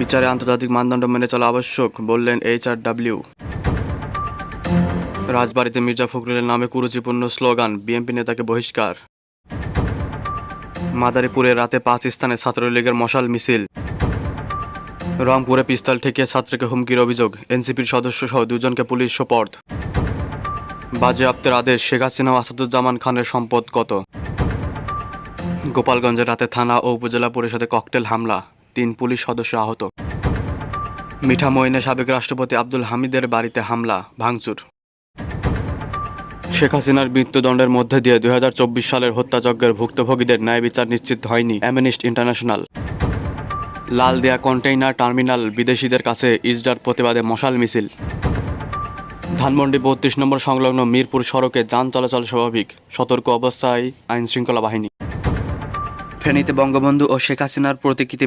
বিচারে আন্তর্জাতিক মানদণ্ড মেনে চলা আবশ্যক, বললেন এইচ আর ডাব্লিউ। রাজবাড়িতে মির্জা ফখরুলের নামে কুরুচিপূর্ণ স্লোগান, বিএনপি নেতাকে বহিষ্কার। মাদারীপুরে রাতে পাঁচ স্থানে ছাত্রলীগের মশাল মিছিল। রংপুরে পিস্তল ঠেকিয়ে ছাত্রকে হুমকির অভিযোগ, এনসিপির সদস্য সহ দুজনকে পুলিশ সোপর্দ। বাজেয়াপ্তের আদেশ, শেখ হাসিনা আসাদুজ্জামান খানের সম্পদ কত? গোপালগঞ্জের রাতে থানা ও উপজেলা পরিষদে ককটেল হামলা। তিন পুলিশ সদস্য আহত। মিঠামইনে সাবেক রাষ্ট্রপতি আব্দুল হামিদের বাড়িতে হামলা, ভাঙচুর। শেখ হাসিনার মৃত্যুদণ্ডের মধ্যে দিয়ে দুই হাজার চব্বিশ সালের হত্যাযজ্ঞের ভুক্তভোগীদের ন্যায় বিচার নিশ্চিত হয়নি অ্যামনিস্ট ইন্টারন্যাশনাল। লাল দেয়া কন্টেইনার টার্মিনাল বিদেশিদের কাছে ইজডার প্রতিবাদে মশাল মিছিল। ধানমন্ডি বত্রিশ নম্বর সংলগ্ন মিরপুর সড়কে যান চলাচল স্বাভাবিক, সতর্ক অবস্থায় আইনশৃঙ্খলা বাহিনী। ফেনীতে বঙ্গবন্ধু ও শেখ হাসিনার প্রতিকৃতি